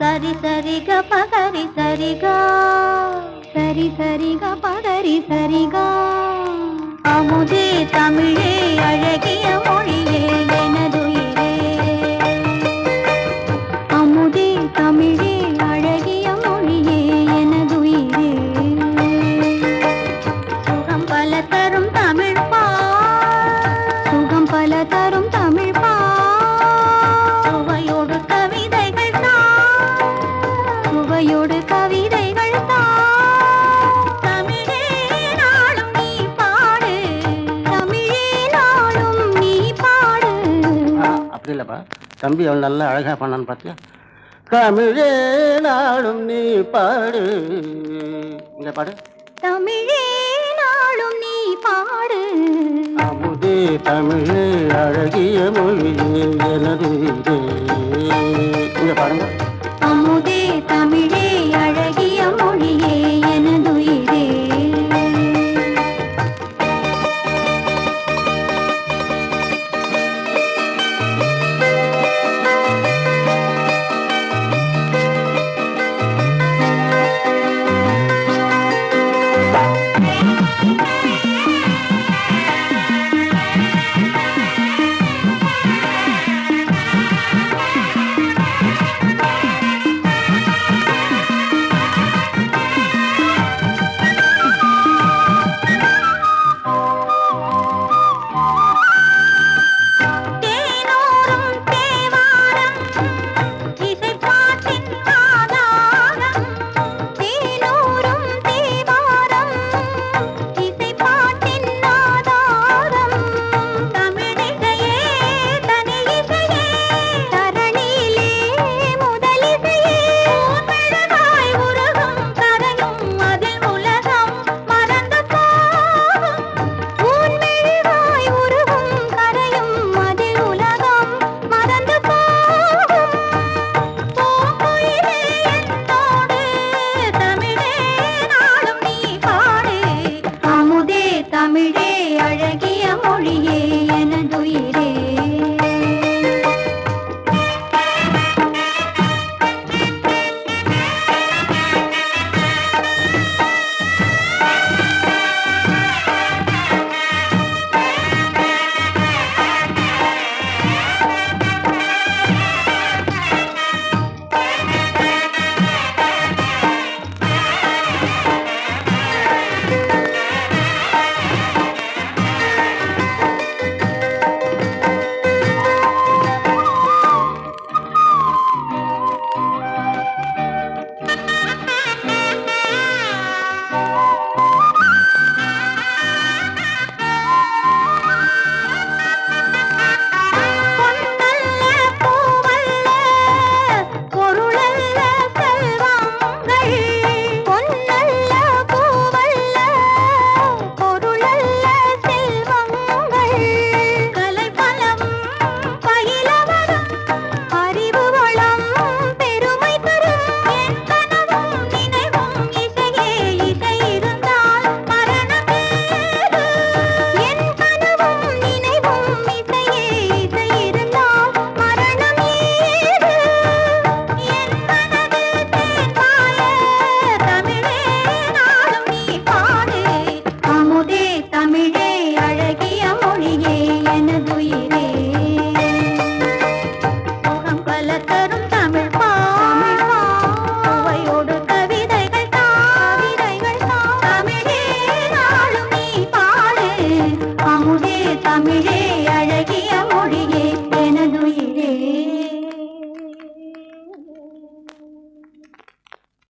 సరి సరిగ పగరి సరిగా సరి సరిగ పగరి సరిగా அமுதே தமிழே அழகிய மொழி தம்பி அவன் நல்லா அழகாக பண்ணான்னு பார்த்தியா தமிழே நாளும் நீ பாடு. இந்த பாடு தமிழே நாளும் நீ பாடு. அமுதே தமிழே அழகிய மொழியே எனது இந்த பாடுங்க. அமுதே தமிழே मिले अड़गिया